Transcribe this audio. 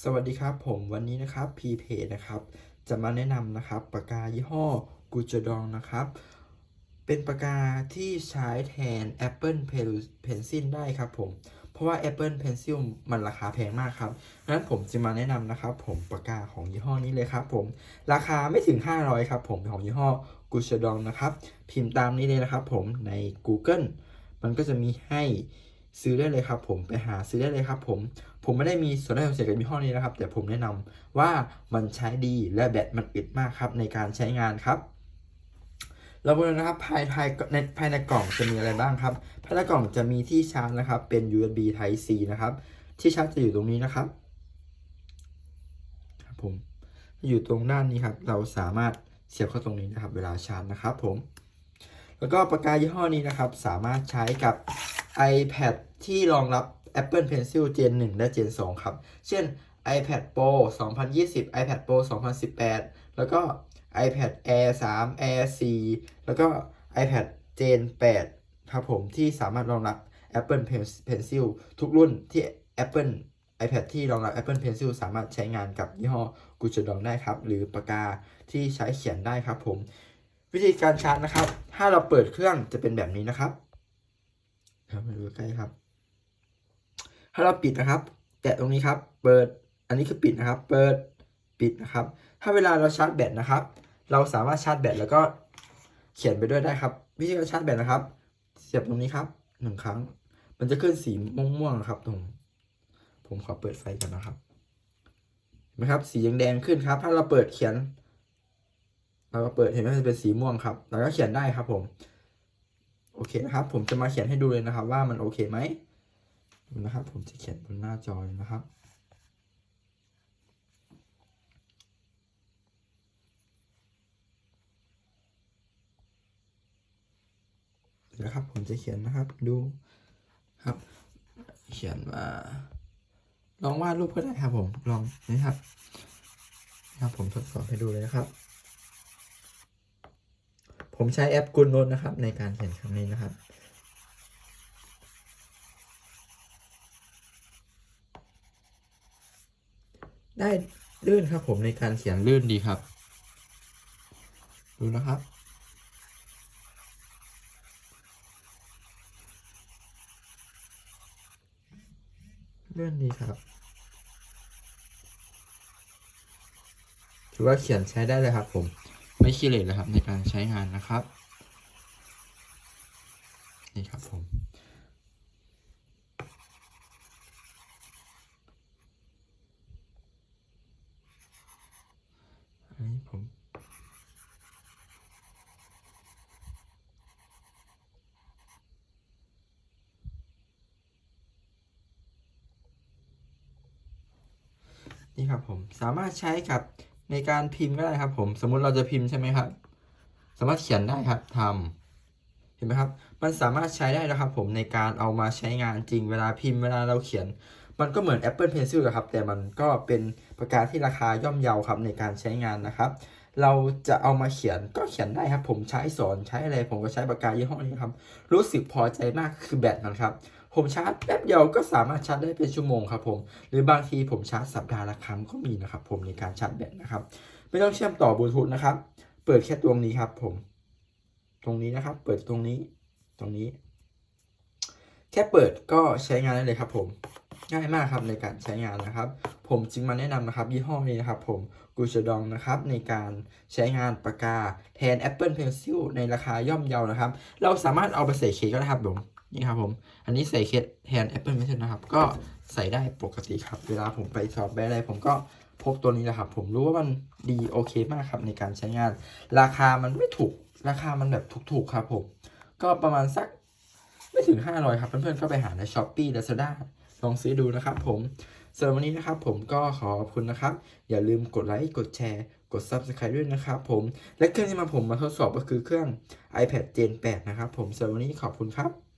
สวัสดีครับผมวันนี้นะครับ p p นะครับ จะมาแนะนำนะครับปากกายี่ห้อกูจดองนะครับ เป็นปากกาที่ใช้แทน Apple Pencil ได้ครับผม เพราะว่า Apple Pencil มันราคาแพงมากครับดังนั้นผมจะมาแนะนำนะครับผมปากกาของยี่ห้อนี้เลยครับผม ราคาไม่ถึง 500 ครับผมของยี่ห้อกูจดองนะครับ พิมพ์ตามนี้เลยนะครับผมใน Google มันก็จะมีให้ ซื้อได้เลยครับผมไปหาซื้อได้เลยครับผม ผมไม่ได้มีส่วนได้ส่วนเสียกับยี่ห้อนี้นะครับ แต่ผมแนะนำว่ามันใช้ดีและแบตมันอึดมากครับในการใช้งานครับ เรามาดูนะครับภายภายในภายในกล่องจะมีอะไรบ้างครับ ภายในกล่องจะมีที่ชาร์จนะครับ เป็น USB Type C นะครับ ที่ชาร์จจะอยู่ตรงนี้นะครับครับผมอยู่ตรงด้านนี้ครับ เราสามารถเสียบเข้าตรงนี้นะครับ เวลาชาร์จนะครับผมแล้วก็ปากกายี่ห้อนี้นะครับ สามารถใช้กับ iPad ที่รองรับ Apple Pencil Gen 1 และ Gen 2 ครับ เช่น iPad Pro 2020 iPad Pro 2018 แล้วก็ iPad Air 3 Air 4 แล้วก็ iPad Gen 8 ครับผมที่สามารถรองรับ Apple Pencil ทุกรุ่นที่ Apple iPad ที่รองรับ Apple Pencil สามารถใช้งานกับยี่ห้อกูจดองได้ครับ หรือปากกาที่ใช้เขียนได้ครับผม วิธีการชาร์จนะครับ ถ้าเราเปิดเครื่องจะเป็นแบบนี้นะครับ ครับมาดูใกล้ครับ ถ้าเราปิดนะครับ แตะตรงนี้ครับ เปิด อันนี้คือปิดนะครับ เปิด ปิดนะครับ ถ้าเวลาเราชาร์จแบตนะครับ เราสามารถชาร์จแบตแล้วก็เขียนไปด้วยได้ครับ วิธีการชาร์จแบตนะครับ เสียบตรงนี้ครับหนึ่งครั้ง มันจะขึ้นสีม่วงๆครับตรง ผมขอเปิดไฟกันนะครับเห็นไหมครับ สีแดงขึ้นครับ ถ้าเราเปิดเขียนเราก็เปิดเห็นไหมจะเป็นสีม่วงครับแล้วก็เขียนได้ครับผม อเคนะครับ ผมจะมาเขียนให้ดูเลยนะครับ ว่ามันโอเคไหมนะครับ ผมจะเขียนบนหน้าจอเลยนะครับนะครับ ผมจะเขียนนะครับ ดูครับ เขียนว่าลองวาดรูปก็ได้ครับ ผมลองนะครับนะครับผมทดสอบให้ดูเลยนะครับ ผมใช้แอปกู o โน t นะครับ ในการเขียนคำนี้นะครับ ได้ลื่นครับผมในการเขียนลื่นดีครับ ดูนะครับเลื่อนดีครับ ถือว่าเขียนใช้ได้เลยครับผม ไม่ขี้เหร่เลยครับในการใช้งานนะครับ นี่ครับผมอันนี้ผมนี่ครับผมสามารถใช้กับ ในการพิมพ์ก็ได้ครับ ผมสมมุติเราจะพิมพ์ใช่ไหมครับ สามารถเขียนได้ครับทำเห็นไหมครับ มันสามารถใช้ได้แล้วครับ ผมในการเอามาใช้งานจริงเวลาพิมพ์เวลาเราเขียน มันก็เหมือน Apple Pencil ครับ แต่มันก็เป็นปากกาที่ราคาย่อมเยาครับในการใช้งานนะครับ เราจะเอามาเขียนก็เขียนได้ครับ ผมใช้สอนใช้อะไรผมก็ใช้ปากกายี่ห้อนี้ครับ รู้สึกพอใจมากคือแบตมันครับ ผมชาร์จแป๊บเดียวก็สามารถชาร์จได้เป็นชั่วโมงครับผมหรือบางทีผมชาร์จสัปดาห์ละครั้งก็มีนะครับผมในการชาร์จแบตนะครับไม่ต้องเชื่อมต่อบลูทูธนะครับ เปิดแค่ตรงนี้ครับผม ตรงนี้นะครับ เปิดตรงนี้ ตรงนี้ แค่เปิดก็ใช้งานได้เลยครับ ผม ง่ายมากครับในการใช้งานนะครับ ผมจึงมาแนะนำนะครับ ยี่ห้อนี้นะครับ ผมกูชดองนะครับ ในการใช้งานปากกาแทน Apple Pencil ในราคาย่อมเยานะครับ เราสามารถเอาไปใส่เคสก็ได้ครับผม นี่ครับผม อันนี้ใส่เคสแทน Apple Pencil นะครับ ก็ใส่ได้ปกติครับ เวลาผมไปสอบไปอะไรผมก็พกตัวนี้แหละครับ ผมรู้ว่ามันดีโอเคมากครับในการใช้งาน ราคามันไม่ถูก ราคามันแบบถูกๆครับผม ก็ประมาณสักไม่ถึง 500 ครับ เพื่อนๆก็ไปหาใน s h อ p e e Lazada ลองซื้อดูนะครับผมสำหรับวันนี้นะครับผมก็ขอขอบคุณนะครับ อย่าลืมกดไลค์ กดแชร์ กด Subscribe ด้วยนะครับผม และเครื่องที่มาผมมาทดสอบก็คือเครื่อง iPad Gen 8 นะครับผมสำหรับวันนี้ขอบคุณครับ